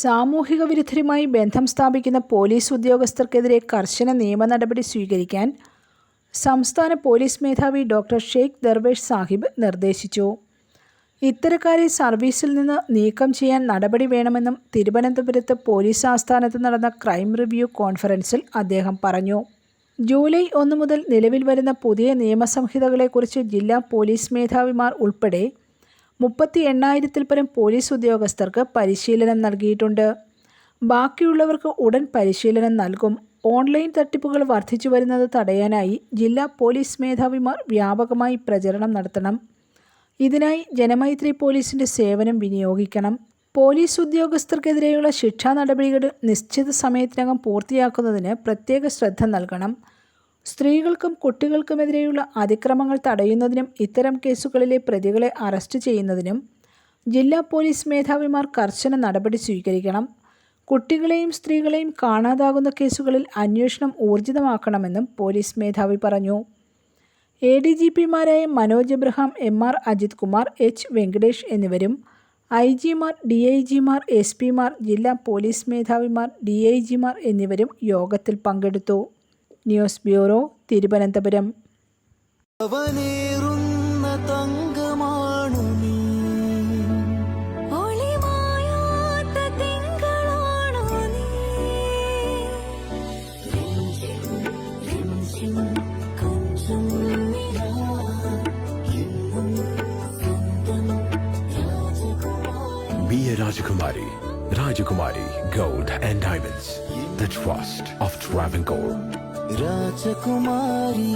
സാമൂഹിക വിരുദ്ധരുമായി ബന്ധം സ്ഥാപിക്കുന്ന പോലീസ് ഉദ്യോഗസ്ഥർക്കെതിരെ കർശന നിയമ നടപടി സ്വീകരിക്കാൻ സംസ്ഥാന പോലീസ് മേധാവി ഡോക്ടർ ഷെയ്ഖ് ദർവേഷ് സാഹിബ് നിർദ്ദേശിച്ചു. ഇത്തരക്കാരെ സർവീസിൽ നിന്ന് നീക്കം ചെയ്യാൻ നടപടി വേണമെന്നും തിരുവനന്തപുരത്ത് പോലീസ് ആസ്ഥാനത്ത് നടന്ന ക്രൈം റിവ്യൂ കോൺഫറൻസിൽ അദ്ദേഹം പറഞ്ഞു. ജൂലൈ ഒന്ന് മുതൽ നിലവിൽ വരുന്ന പുതിയ നിയമസംഹിതകളെക്കുറിച്ച് ജില്ലാ പോലീസ് മേധാവിമാർ ഉൾപ്പെടെ മുപ്പത്തി എണ്ണായിരത്തിൽ പരം പോലീസ് ഉദ്യോഗസ്ഥർക്ക് പരിശീലനം നൽകിയിട്ടുണ്ട്. ബാക്കിയുള്ളവർക്ക് ഉടൻ പരിശീലനം നൽകും. ഓൺലൈൻ തട്ടിപ്പുകൾ വർദ്ധിച്ചു വരുന്നത് തടയാനായി ജില്ലാ പോലീസ് മേധാവിമാർ വ്യാപകമായി പ്രചരണം നടത്തണം. ഇതിനായി ജനമൈത്രി പോലീസിന്റെ സേവനം വിനിയോഗിക്കണം. പോലീസ് ഉദ്യോഗസ്ഥർക്കെതിരെയുള്ള ശിക്ഷാ നടപടികൾ നിശ്ചിത സമയത്തിനകം പൂർത്തിയാക്കുന്നതിന് പ്രത്യേക ശ്രദ്ധ നൽകണം. സ്ത്രീകൾക്കും കുട്ടികൾക്കുമെതിരെയുള്ള അതിക്രമങ്ങൾ തടയുന്നതിനും ഇത്തരം കേസുകളിലെ പ്രതികളെ അറസ്റ്റ് ചെയ്യുന്നതിനും ജില്ലാ പോലീസ് മേധാവിമാർ കർശന നടപടി സ്വീകരിക്കണം. കുട്ടികളെയും സ്ത്രീകളെയും കാണാതാകുന്ന കേസുകളിൽ അന്വേഷണം ഊർജിതമാക്കണമെന്നും പോലീസ് മേധാവി പറഞ്ഞു. A D G പിമാരായ Manoj Abraham M R Ajith Kumar H Venkatesh എന്നിവരും ഐ ജിമാർ ഡി ഐ ജിമാർ എസ് പിമാർ ജില്ലാ പോലീസ് മേധാവിമാർ ഡി ഐ ജിമാർ എന്നിവരും യോഗത്തിൽ പങ്കെടുത്തു. News bureau Thiruvananthapuram Be a Rajakumari. Rajakumari Gold and Diamonds. The trust of Travancore. Rajakumari.